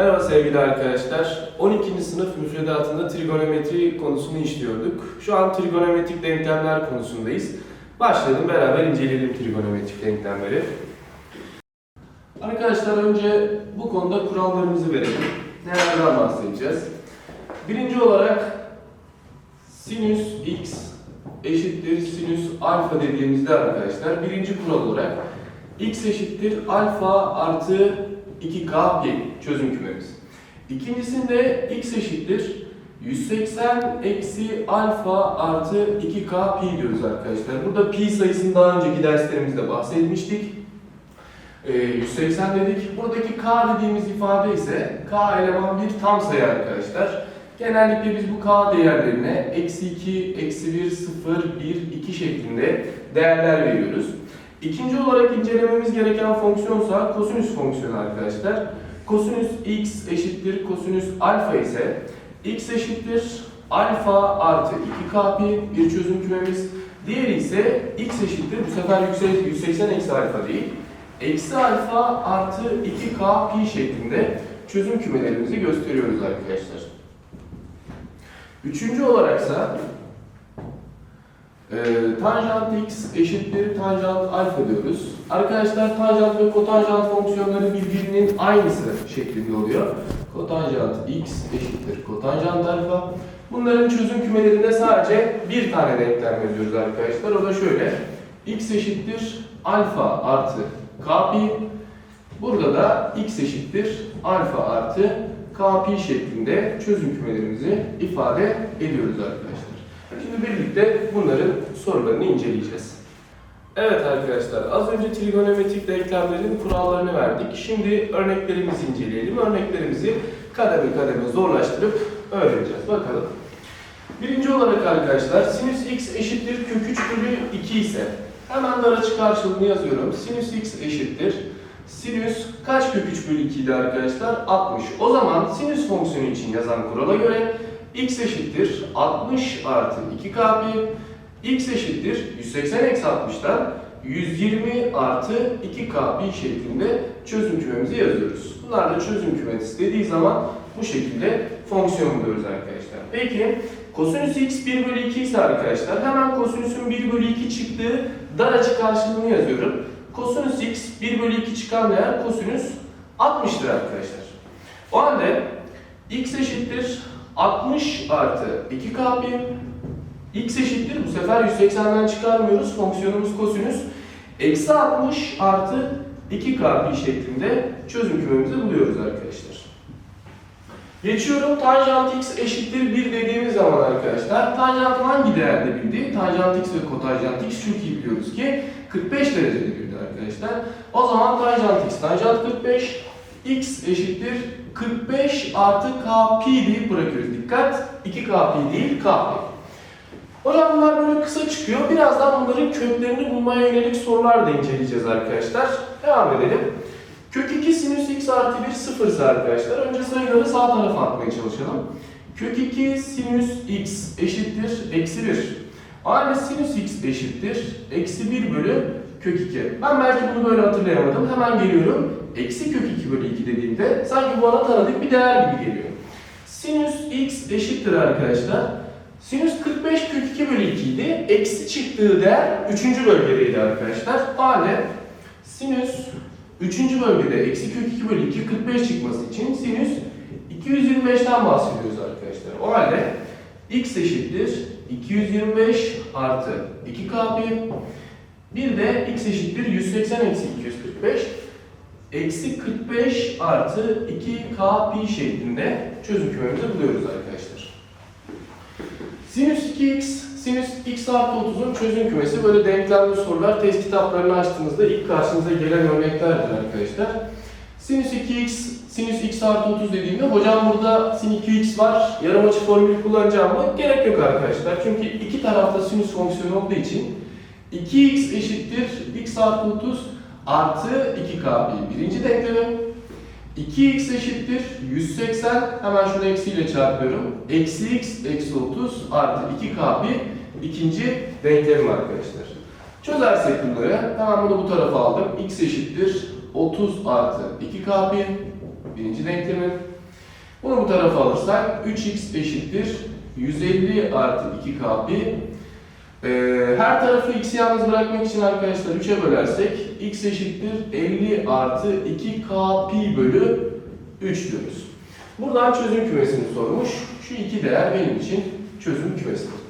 Merhaba sevgili arkadaşlar. 12. sınıf müfredatında trigonometri konusunu işliyorduk. Şu an trigonometrik denklemler konusundayız. Başlayalım beraber inceleyelim trigonometrik denklemleri. Arkadaşlar önce bu konuda kurallarımızı verelim. Nelerden bahsedeceğiz? Birinci olarak sinüs x eşittir sinüs alfa dediğimizde arkadaşlar birinci kural olarak x eşittir alfa artı 2k pi çözüm kümemiz. İkincisinde x eşittir 180 eksi alfa artı 2k pi diyoruz arkadaşlar. Burada pi sayısını daha önceki derslerimizde bahsetmiştik. Ee, 180 dedik. Buradaki k dediğimiz ifade ise k eleman bir tam sayı arkadaşlar. Genellikle biz bu k değerlerine eksi 2, eksi 1, 0, 1, 2 şeklinde değerler veriyoruz. İkinci olarak incelememiz gereken fonksiyonsa kosinüs fonksiyonu arkadaşlar. Kosinüs x eşittir kosinüs alfa ise x eşittir alfa artı 2k pi bir çözüm kümemiz. Diğeri ise x eşittir bu sefer yüksek 180 eksi alfa değil. Eksi alfa artı 2k pi şeklinde çözüm kümelerimizi gösteriyoruz arkadaşlar. Üçüncü olaraksa e, tanjant x eşittir tanjant alfa diyoruz. Arkadaşlar tanjant ve kotanjant fonksiyonları birbirinin aynısı şeklinde oluyor. Kotanjant x eşittir kotanjant alfa. Bunların çözüm kümelerinde sadece bir tane denklem yazıyoruz arkadaşlar. O da şöyle. x eşittir alfa artı k pi. Burada da x eşittir alfa artı k pi şeklinde çözüm kümelerimizi ifade ediyoruz arkadaşlar. Şimdi birlikte bunların sorularını inceleyeceğiz. Evet arkadaşlar, az önce trigonometrik denklemlerin kurallarını verdik. Şimdi örneklerimizi inceleyelim. Örneklerimizi kademe kademe zorlaştırıp öğreneceğiz. Bakalım. Birinci olarak arkadaşlar, sinüs x eşittir kök 3 bölü 2 ise hemen dar açı karşılığını yazıyorum. Sinüs x eşittir. Sinüs kaç kök 3 bölü 2 idi arkadaşlar? 60. O zaman sinüs fonksiyonu için yazan kurala göre x eşittir 60 artı 2k pi x eşittir 180 eksi 60'dan 120 artı 2k pi şeklinde çözüm kümemizi yazıyoruz. Bunlar da çözüm kümesi dediği zaman bu şekilde fonksiyon buluyoruz arkadaşlar. Peki kosinüs x 1 bölü 2 ise arkadaşlar hemen kosinüsün 1 bölü 2 çıktığı dar açı karşılığını yazıyorum. Kosinüs x 1 bölü 2 çıkan değer kosinüs 60'tır arkadaşlar. O halde x eşittir 60 artı 2k pi x eşittir bu sefer 180'den çıkarmıyoruz fonksiyonumuz kosinüs eksi 60 artı 2k pi şeklinde çözüm kümemizi buluyoruz arkadaşlar. Geçiyorum tanjant x eşittir 1 dediğimiz zaman arkadaşlar tanjantın hangi değerde bildi? Tanjant x ve kotanjant x çok iyi biliyoruz ki 45 derecede bildi arkadaşlar. O zaman tanjant x tanjant 45 x eşittir 45 artı k pi bırakıyoruz. Dikkat 2k pi değil k pi. Hocam bunlar böyle kısa çıkıyor. Birazdan bunların köklerini bulmaya yönelik sorular da inceleyeceğiz arkadaşlar. Devam edelim. Kök 2 sinüs x artı 1 sıfırsa arkadaşlar önce sayıları sağ tarafa atmaya çalışalım. Kök 2 sinüs x eşittir eksi 1. O halde sinüs x eşittir eksi 1 bölü kök 2. Ben belki bunu böyle hatırlayamadım. Hemen geliyorum. Eksi kök 2 bölü 2 dediğimde sanki bana tanıdık bir değer gibi geliyor. Sinüs x eşittir arkadaşlar. Sinüs 45 kök 2 bölü 2 idi. Eksi çıktığı değer 3. bölgedeydi arkadaşlar. O halde sinüs 3. bölgede eksi kök 2 bölü 2 45 çıkması için sinüs 225'ten bahsediyoruz arkadaşlar. O halde x eşittir 225 artı 2k pi bir de x eşittir 180 eksi 245 eksi 45 artı 2k pi şeklinde çözüm kümemizi buluyoruz arkadaşlar. Sinüs 2x, sinüs x artı 30'un çözüm kümesi böyle denklemli sorular test kitaplarını açtığınızda ilk karşınıza gelen örneklerdir arkadaşlar. Sinüs 2x, sinüs x artı 30 dediğimde hocam burada sin 2x var, yarım açı formülü kullanacağım mı? Gerek yok arkadaşlar. Çünkü iki tarafta sinüs fonksiyonu olduğu için 2x eşittir x artı 30 artı 2k pi birinci denklemi. 2x eşittir 180 hemen şunu eksiyle çarpıyorum. Eksi x eksi 30 artı 2k pi ikinci denklemim arkadaşlar. Çözersek bunları hemen bunu bu tarafa aldım. x eşittir 30 artı 2k pi birinci denklemim. Bunu bu tarafa alırsak 3x eşittir 150 artı 2k pi. Ee, her tarafı x'i yalnız bırakmak için arkadaşlar 3'e bölersek x eşittir 50 artı 2k pi bölü 3 diyoruz. Buradan çözüm kümesini sormuş. Şu iki değer benim için çözüm kümesidir.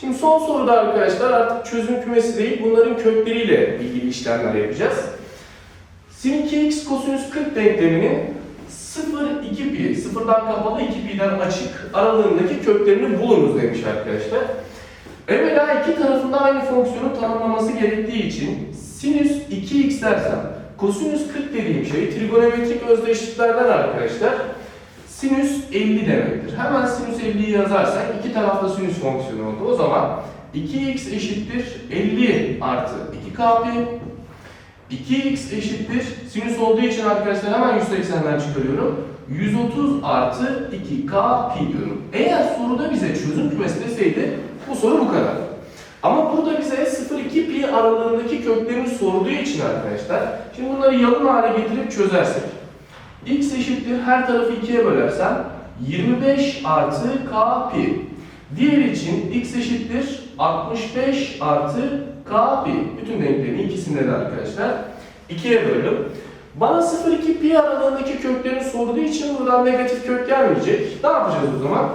Şimdi son soruda arkadaşlar artık çözüm kümesi değil bunların kökleriyle ilgili işlemler yapacağız. Sin 2x kosinüs 40 denkleminin 0, 2 pi, sıfırdan kapalı 2 pi'den açık aralığındaki köklerini bulunuz demiş arkadaşlar. Evvela iki tarafında aynı fonksiyonu tanımlaması gerektiği için sinüs 2x dersem kosinüs 40 dediğim şey trigonometrik özdeşliklerden arkadaşlar sinüs 50 demektir. Hemen sinüs 50'yi yazarsak iki tarafta sinüs fonksiyonu oldu. O zaman 2x eşittir 50 artı 2k pi 2x eşittir sinüs olduğu için arkadaşlar hemen 180'den çıkarıyorum. 130 artı 2k pi diyorum. Eğer soruda bize çözüm kümesi deseydi bu soru bu kadar. Ama burada bize 0-2 pi aralığındaki köklerini sorduğu için arkadaşlar şimdi bunları yalın hale getirip çözersek x eşittir her tarafı 2'ye bölersem 25 artı k pi. Diğer için x eşittir 65 artı k pi. Bütün denklerin ikisinde de arkadaşlar 2'ye bölüm. Bana 0-2 pi aralığındaki köklerini sorduğu için buradan negatif kök gelmeyecek. Ne yapacağız o zaman?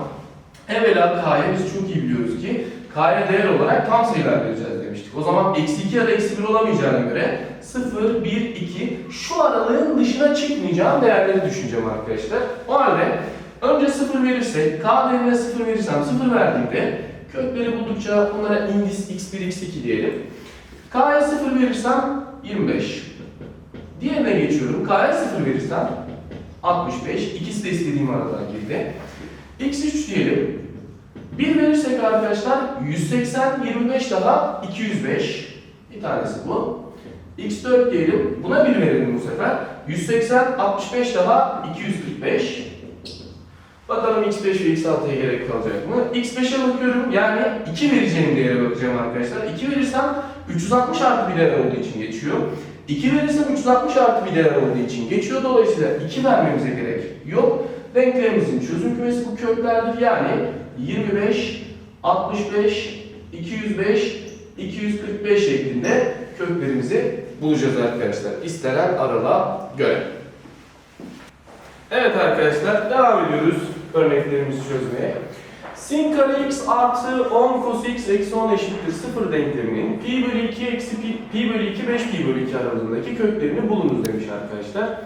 Evvela k'ya biz çok iyi biliyoruz ki k'ya değer olarak tam sayılar vereceğiz demiştik. O zaman eksi 2 ya da eksi 1 olamayacağına göre 0, 1, 2 şu aralığın dışına çıkmayacağım değerleri düşüneceğim arkadaşlar. O halde önce 0 verirsek, k değerine 0 verirsem 0 verdiğimde kökleri buldukça bunlara indis x1, x2 diyelim. k'ya 0 verirsem 25. Diğerine geçiyorum. K'ya 0 verirsem 65. İkisi de istediğim aradan girdi. x3 diyelim. 1 verirsek arkadaşlar 180, 25 daha 205. Bir tanesi bu. x4 diyelim. Buna 1 verelim bu sefer. 180, 65 daha 245. Bakalım x5 ve x6'ya gerek kalacak mı? x5'e bakıyorum. Yani 2 vereceğim değere bakacağım arkadaşlar. 2 verirsem 360 artı bir değer olduğu için geçiyor. 2 verirsem 360 artı bir değer olduğu için geçiyor. Dolayısıyla 2 vermemize gerek yok. Denklemimizin çözüm kümesi bu köklerdir. Yani 25, 65, 205, 245 şeklinde köklerimizi bulacağız arkadaşlar. İstenen aralığa göre. Evet arkadaşlar devam ediyoruz örneklerimizi çözmeye. Sin kare x artı 10 cos x eksi 10 eşittir 0 denkleminin pi bölü 2 eksi pi, pi bölü 2 5 pi bölü 2 aralığındaki köklerini bulunuz demiş arkadaşlar.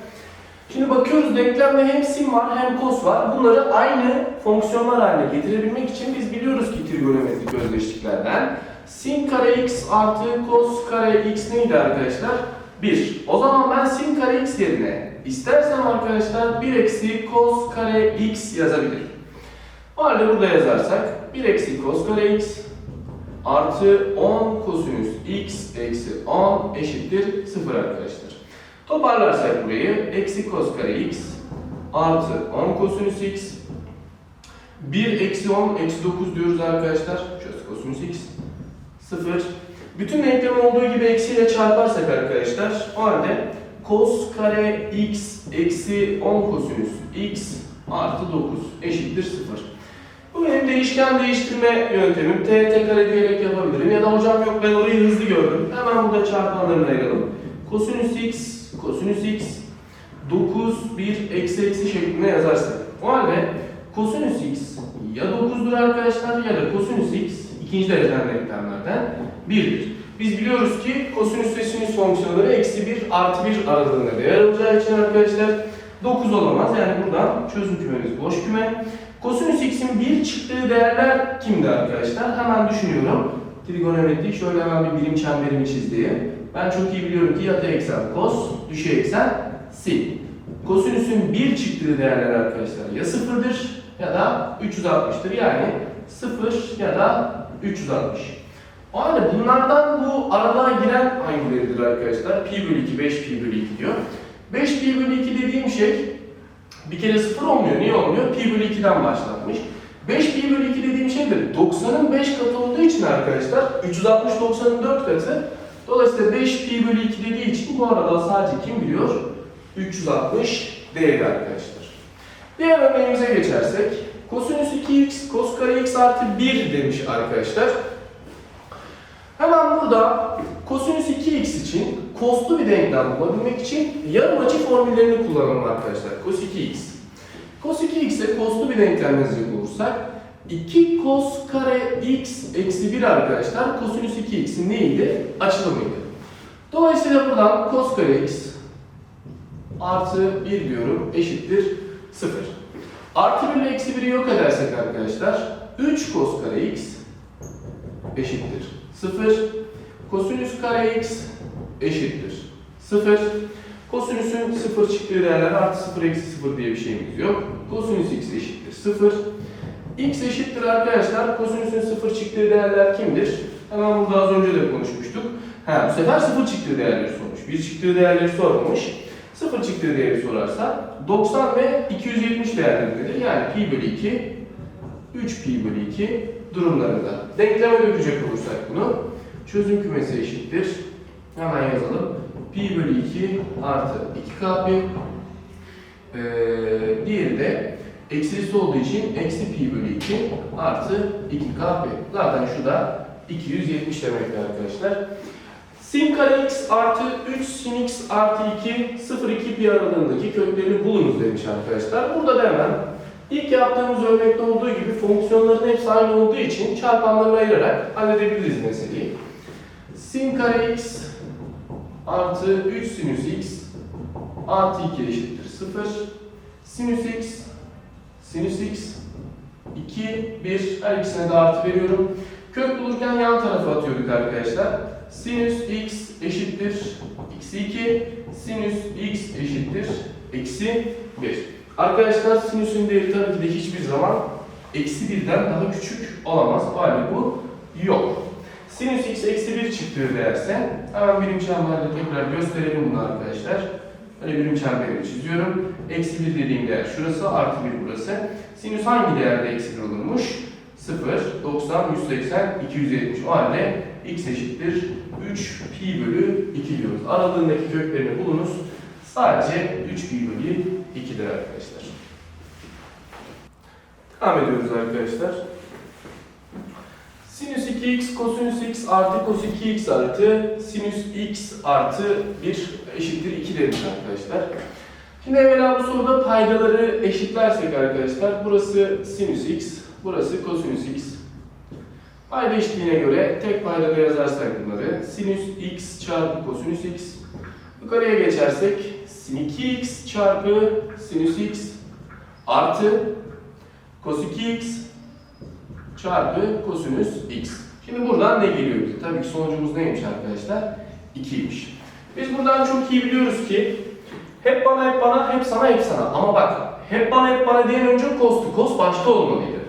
Şimdi bakıyoruz denklemde hem sin var hem cos var. Bunları aynı fonksiyonlar haline getirebilmek için biz biliyoruz ki trigonometrik özdeşliklerden sin kare x artı cos kare x neydi arkadaşlar? 1. O zaman ben sin kare x yerine istersem arkadaşlar 1 eksi cos kare x yazabilirim. O halde burada yazarsak 1 eksi cos kare x artı 10 kosinüs x eksi 10 eşittir 0 arkadaşlar. Toparlarsak burayı eksi cos kare x artı 10 kosinüs x 1 eksi 10 eksi 9 diyoruz arkadaşlar. Çöz kosinüs x 0 bütün denklem olduğu gibi eksiyle çarparsak arkadaşlar o halde cos kare x eksi 10 kosinüs x artı 9 eşittir 0. Bu benim değişken değiştirme yöntemim. t t kare diyerek yapabilirim. Ya da hocam yok ben orayı hızlı gördüm. Hemen burada çarpanlarını ayıralım. Kosinüs x, kosinüs x, 9, 1, eksi eksi şeklinde yazarsak. O halde kosinüs x ya 9'dur arkadaşlar ya da kosinüs x ikinci dereceden denklemlerden 1'dir. Biz biliyoruz ki kosinüs ve sinüs fonksiyonları eksi 1 artı 1 aralığında değer alacağı için arkadaşlar 9 olamaz. Yani buradan çözüm kümemiz boş küme. Kosinüs x'in 1 çıktığı değerler kimdi arkadaşlar? Hemen düşünüyorum. Trigonometrik şöyle hemen bir birim çemberimi çizdiğim. Ben çok iyi biliyorum ki yatay eksen kos, düşey eksen sin. Kosinüsün 1 çıktığı değerler arkadaşlar ya 0'dır ya da 360'tır. Yani 0 ya da 360. O halde bunlardan bu aralığa giren hangileridir arkadaşlar? Pi bölü 2, 5 pi bölü 2 diyor. 5 pi bölü 2 dediğim şey bir kere 0 olmuyor. Niye olmuyor? Pi bölü 2'den başlatmış. 5 pi bölü 2 dediğim şey de 90'ın 5 katı olduğu için arkadaşlar 360 90'ın 4 katı. Dolayısıyla 5 pi bölü 2 dediği için bu arada sadece kim biliyor? 360 değeri arkadaşlar. Diğer örneğimize geçersek, kosinüs 2x, kos kare x artı 1 demiş arkadaşlar. Hemen burada kosinüs 2x için koslu bir denklem bulabilmek için yarım açı formüllerini kullanalım arkadaşlar. Cos 2x. Cos 2x'e koslu bir denklem yazacak olursak 2 cos kare x eksi 1 arkadaşlar kosinüs 2x'in neydi? Açılımıydı. Dolayısıyla buradan cos kare x artı 1 diyorum eşittir 0. Artı 1 ile eksi 1'i yok edersek arkadaşlar 3 cos kare x eşittir 0. Kosinüs kare x eşittir 0. Kosinüsün 0 çıktığı değerler artı 0 eksi 0 diye bir şeyimiz yok. Kosinüs x eşittir 0. x eşittir arkadaşlar. Kosinüsün 0 çıktığı değerler kimdir? Hemen burada az önce de konuşmuştuk. Ha, bu sefer 0 çıktığı değerleri sormuş. 1 çıktığı değerleri sormamış. 0 çıktığı değeri sorarsa 90 ve 270 değerlerindedir. Yani pi bölü 2, 3 pi bölü 2 durumlarında. Denkleme dökecek olursak bunu çözüm kümesi eşittir. Hemen yazalım. Pi bölü 2 artı 2k pi. Ee, diğeri de eksilisi olduğu için eksi pi bölü 2 artı 2k pi. Zaten şu da 270 demektir arkadaşlar. Sin kare x artı 3 sin x artı 2 0 2 pi aralığındaki köklerini bulunuz demiş arkadaşlar. Burada da hemen ilk yaptığımız örnekte olduğu gibi fonksiyonların hepsi aynı olduğu için çarpanlarını ayırarak halledebiliriz meseleyi. Sin kare x artı 3 sinüs x artı 2 eşittir 0. Sinüs x sinüs x 2 1 her ikisine de artı veriyorum. Kök bulurken yan tarafa atıyorduk arkadaşlar. Sinüs x eşittir eksi 2 sinüs x eşittir eksi 1. Arkadaşlar sinüsün değeri tabii ki de hiçbir zaman eksi 1'den daha küçük olamaz. Hali bu yok. Sinüs x eksi 1 çıktığı değerse hemen birim çemberle tekrar gösterelim bunu arkadaşlar. Böyle birim çemberimi çiziyorum. Eksi 1 dediğim değer şurası, artı 1 burası. Sinüs hangi değerde eksi 1 olurmuş? 0, 90, 180, 270. O halde x eşittir 3 pi bölü 2 diyoruz. Aralığındaki köklerini bulunuz. Sadece 3 pi bölü 2'dir arkadaşlar. Devam ediyoruz arkadaşlar. Sinüs 2x kosinüs x artı cos 2x artı sinüs x artı 1 eşittir 2 demiş arkadaşlar. Şimdi evvela bu soruda paydaları eşitlersek arkadaşlar burası sinüs x, burası kosinüs x. Payda eşitliğine göre tek paydada yazarsak bunları sinüs x çarpı kosinüs x. Yukarıya geçersek sin 2x çarpı sinüs x artı cos 2x çarpı kosinüs x. Şimdi buradan ne geliyor bize? Tabii ki sonucumuz neymiş arkadaşlar? 2'ymiş. Biz buradan çok iyi biliyoruz ki hep bana hep bana hep sana hep sana. Ama bak hep bana hep bana diyen önce kostu. Kos başta olmalıydı.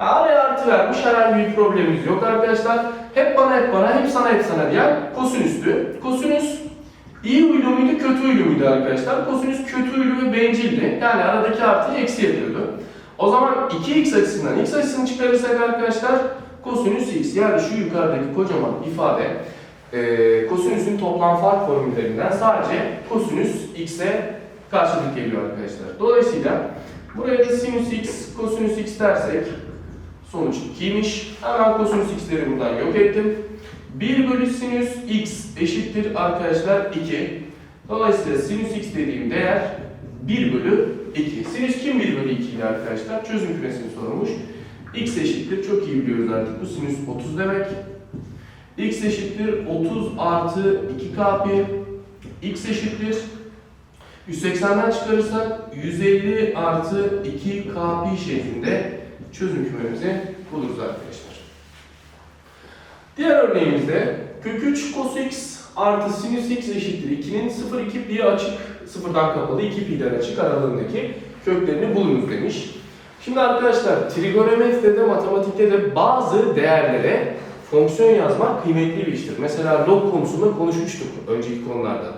Araya artı vermiş herhangi bir problemimiz yok arkadaşlar. Hep bana hep bana hep sana hep sana diyen kosinüstü. Kosinüs iyi huylu muydu kötü huylu muydu arkadaşlar? Kosinüs kötü huylu ve bencildi. Yani aradaki artıyı eksi yapıyordu. O zaman 2x açısından x açısını çıkarırsak arkadaşlar kosinüs x yani şu yukarıdaki kocaman ifade e, kosinüsün toplam fark formüllerinden sadece kosinüs x'e karşılık geliyor arkadaşlar. Dolayısıyla buraya da sinüs x, kosinüs x dersek sonuç 2'ymiş. Hemen kosinüs x'leri buradan yok ettim. 1 bölü sinüs x eşittir arkadaşlar 2. Dolayısıyla sinüs x dediğim değer 1 bölü 2. Sinüs kim 1 bölü 2 ile arkadaşlar? Çözüm kümesini sormuş. X eşittir. Çok iyi biliyoruz artık bu sinüs 30 demek. x eşittir 30 artı 2k pi. x eşittir 180'den çıkarırsak 150 artı 2k pi şeklinde çözüm kümemizi buluruz arkadaşlar. Diğer örneğimizde kök 3 cos x artı sinüs x eşittir 2'nin 0 2 pi açık sıfırdan kapalı 2 pi'den açık aralığındaki köklerini bulunuz demiş. Şimdi arkadaşlar trigonometride matematikte de bazı değerlere fonksiyon yazmak kıymetli bir iştir. Mesela log konusunda konuşmuştuk önceki konularda.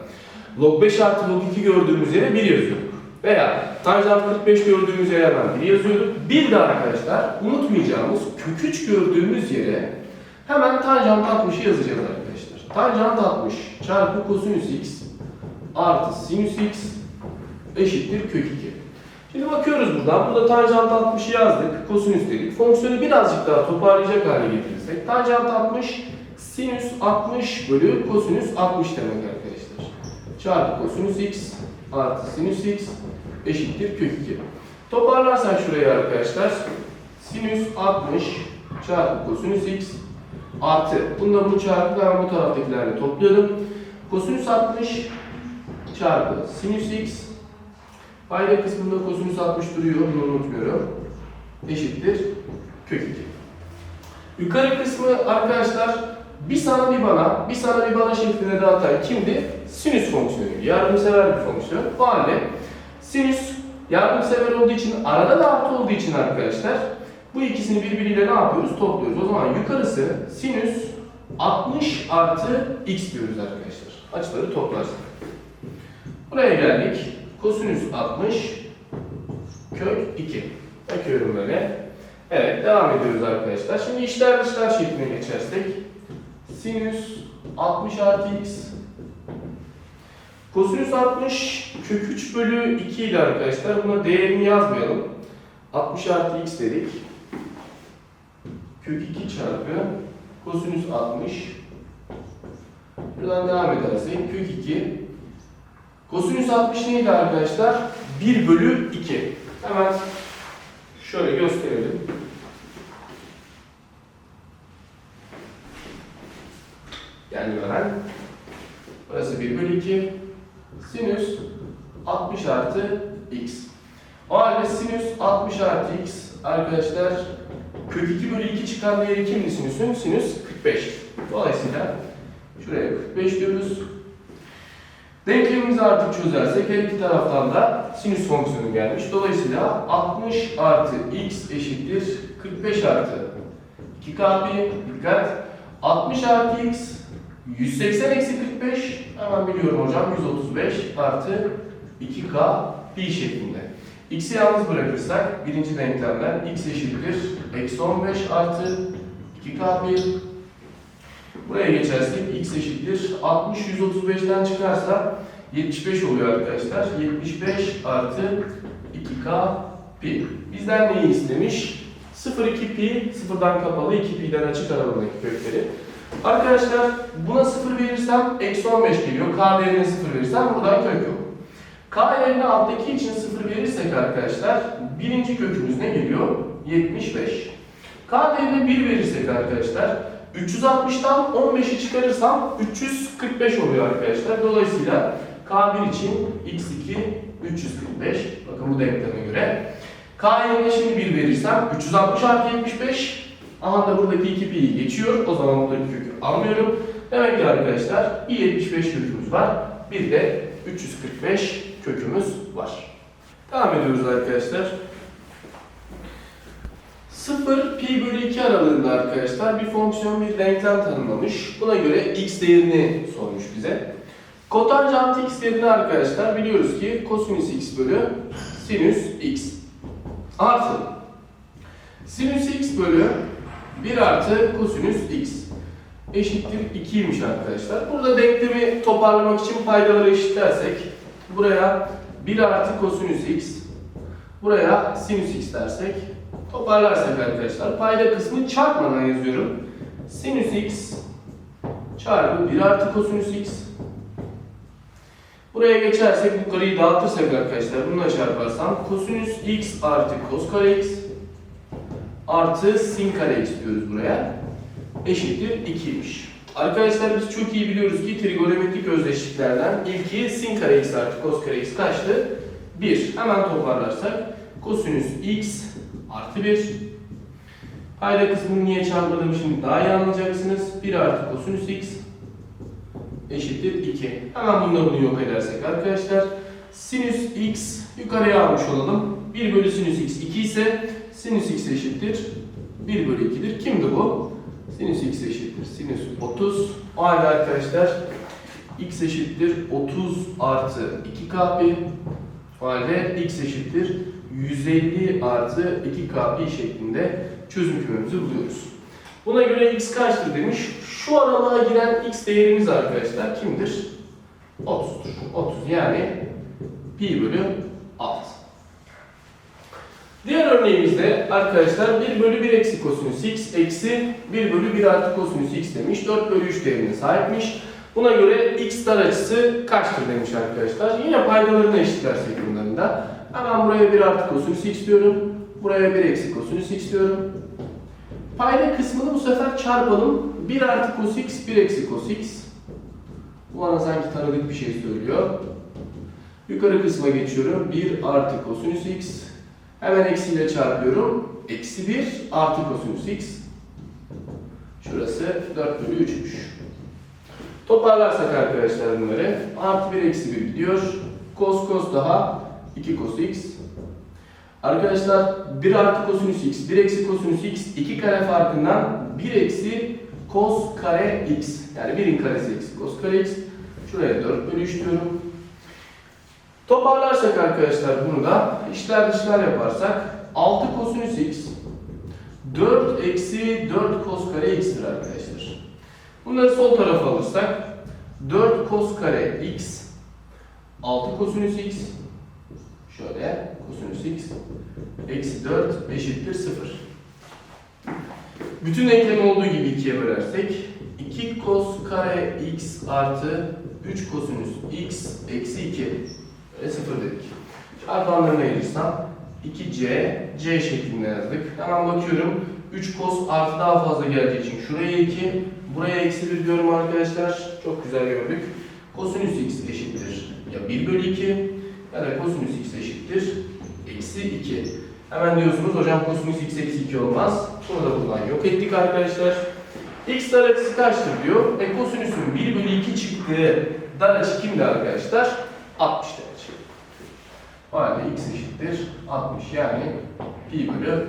Log 5 artı log 2 gördüğümüz yere 1 yazıyorduk. Veya tanjant 45 gördüğümüz yere hemen 1 yazıyorduk. Bir de arkadaşlar unutmayacağımız kök 3 gördüğümüz yere hemen tanjant 60'ı yazacağız arkadaşlar. Tanjant 60 çarpı kosinüs x artı sinüs x eşittir kök 2. Şimdi bakıyoruz buradan. Burada tanjant 60'ı yazdık. Kosinüs dedik. Fonksiyonu birazcık daha toparlayacak hale getirirsek. Tanjant 60 sinüs 60 bölü kosinüs 60 demek arkadaşlar. Çarpı kosinüs x artı sinüs x eşittir kök 2. Toparlarsak şurayı arkadaşlar. Sinüs 60 çarpı kosinüs x artı. Bununla bunu çarpı ben bu taraftakilerle toplayalım. Kosinüs 60 çarpı sinüs x Payda kısmında kosinüs 60 duruyor, bunu unutmuyorum. Eşittir kök 2. Yukarı kısmı arkadaşlar bir sana bir bana, bir sana bir bana şeklinde dağıtan kimdi? Sinüs fonksiyonu. Yardımsever bir fonksiyon. Bu halde sinüs yardımsever olduğu için, arada da artı olduğu için arkadaşlar bu ikisini birbiriyle ne yapıyoruz? Topluyoruz. O zaman yukarısı sinüs 60 artı x diyoruz arkadaşlar. Açıları toplarsak. Buraya geldik. Kosinüs 60 kök 2. Bakıyorum böyle. Evet devam ediyoruz arkadaşlar. Şimdi işler dışlar şekline geçersek. Sinüs 60 artı x. Kosinüs 60 kök 3 bölü 2 ile arkadaşlar buna değerini yazmayalım. 60 artı x dedik. Kök 2 çarpı kosinüs 60. Buradan devam edersek kök 2 Kosinüs 60 neydi arkadaşlar? 1 bölü 2. Hemen şöyle gösterelim. Yani hemen. Burası 1 bölü 2. Sinüs 60 artı x. O halde sinüs 60 artı x arkadaşlar kök 2 bölü 2 çıkan değeri kimdi sinüsün? Sinüs 45. Dolayısıyla şuraya 45 diyoruz. Denklemimizi artık çözersek her iki taraftan da sinüs fonksiyonu gelmiş. Dolayısıyla 60 artı x eşittir 45 artı 2k pi. Dikkat. 60 artı x 180 eksi 45 hemen biliyorum hocam 135 artı 2k pi şeklinde. x'i yalnız bırakırsak birinci denklemden x eşittir eksi 15 artı 2k pi Buraya geçersek x eşittir 60 135'ten çıkarsa 75 oluyor arkadaşlar. 75 artı 2k pi. Bizden neyi istemiş? 0,2 pi, sıfırdan kapalı, 2 pi'den açık aralığındaki kökleri. Arkadaşlar buna 0 verirsem eksi 15 geliyor. K değerine 0 verirsem buradan kök yok. K yerine alttaki için 0 verirsek arkadaşlar birinci kökümüz ne geliyor? 75. K değerine 1 verirsek arkadaşlar 360'tan 15'i çıkarırsam 345 oluyor arkadaşlar. Dolayısıyla K1 için x2 345. Bakın bu denkleme göre. K yerine şimdi 1 verirsem 360 artı 75. Aha da buradaki 2 pi'yi geçiyor. O zaman buradaki kökü almıyorum. Demek ki arkadaşlar bir 75 kökümüz var. Bir de 345 kökümüz var. Devam ediyoruz arkadaşlar. 0 pi bölü 2 aralığında arkadaşlar bir fonksiyon bir denklem tanımlamış. Buna göre x değerini sormuş bize. Kotanjant x değerini arkadaşlar biliyoruz ki kosinüs x bölü sinüs x artı sinüs x bölü 1 artı kosinüs x eşittir 2'ymiş arkadaşlar. Burada denklemi toparlamak için paydaları eşitlersek buraya 1 artı kosinüs x buraya sinüs x dersek Toparlarsak arkadaşlar payda kısmı çarpmadan yazıyorum. Sinüs x çarpı 1 artı kosinüs x. Buraya geçersek yukarıyı dağıtırsak arkadaşlar bununla çarparsam kosinüs x artı kos kare x artı sin kare x diyoruz buraya. Eşittir 2'ymiş. Arkadaşlar biz çok iyi biliyoruz ki trigonometrik özdeşliklerden ilki sin kare x artı kos kare x kaçtı? 1. Hemen toparlarsak kosinüs x artı 1. Payda kısmını niye çarpmadığımı şimdi daha iyi anlayacaksınız. 1 artı kosinüs x eşittir 2. Hemen bunları bunu yok edersek arkadaşlar. Sinüs x yukarıya almış olalım. 1 bölü sinüs x 2 ise sinüs x eşittir 1 bölü 2'dir. Kimdi bu? Sinüs x eşittir sinüs 30. O halde arkadaşlar x eşittir 30 artı 2k pi. O halde x eşittir 150 artı 2k pi şeklinde çözüm kümemizi buluyoruz. Buna göre x kaçtır demiş. Şu aralığa giren x değerimiz arkadaşlar kimdir? 30'dur. 30 yani pi bölü 6. Diğer örneğimizde arkadaşlar 1 bölü 1 eksi kosinüs x eksi 1 bölü 1 artı kosinüs x demiş. 4 bölü 3 değerine sahipmiş. Buna göre x dar açısı kaçtır demiş arkadaşlar. Yine paydalarını eşitlersek bunların. Hemen buraya 1 artı kosinüs x diyorum. Buraya 1 eksi kosinüs x diyorum. Payda kısmını bu sefer çarpalım. 1 artı cos x, 1 eksi cos x. Bu bana sanki tanıdık bir şey söylüyor. Yukarı kısma geçiyorum. 1 artı kosinüs x. Hemen eksiyle çarpıyorum. Eksi 1 artı kosinüs x. Şurası 4 bölü 3'müş. Toparlarsak arkadaşlar bunları. Artı 1 eksi 1 gidiyor. Cos cos daha 2 cos x. Arkadaşlar 1 artı kosinüs x, 1 eksi kosinüs x 2 kare farkından 1 eksi cos kare x. Yani 1'in karesi eksi cos kare x. Şuraya 4 bölü 3 diyorum. Toparlarsak arkadaşlar bunu da işler dışlar yaparsak 6 kosinüs x 4 eksi 4 cos kare x'tir arkadaşlar. Bunları sol tarafa alırsak 4 cos kare x 6 kosinüs x şöyle kosinüs x eksi 4 eşittir 0. Bütün denklemi olduğu gibi ikiye bölersek 2 cos kare x artı 3 kosinüs x eksi 2 ve 0 dedik. Çarpanlarını ayırırsam 2c, c şeklinde yazdık. Hemen bakıyorum. 3 cos artı daha fazla geldiği için şuraya 2, buraya eksi 1 diyorum arkadaşlar. Çok güzel gördük. Kosinüs x eşittir ya 1 bölü 2 ya da kosinüs x eşittir eksi 2. Hemen diyorsunuz hocam kosinüs x eksi 2 olmaz. Bunu da buradan yok ettik arkadaşlar. x dar açısı kaçtır diyor. E kosinüsün 1 bölü 2 çıktığı dar açı kimdi arkadaşlar? 60 derece. O halde x eşittir 60 yani pi bölü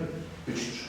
3'tür.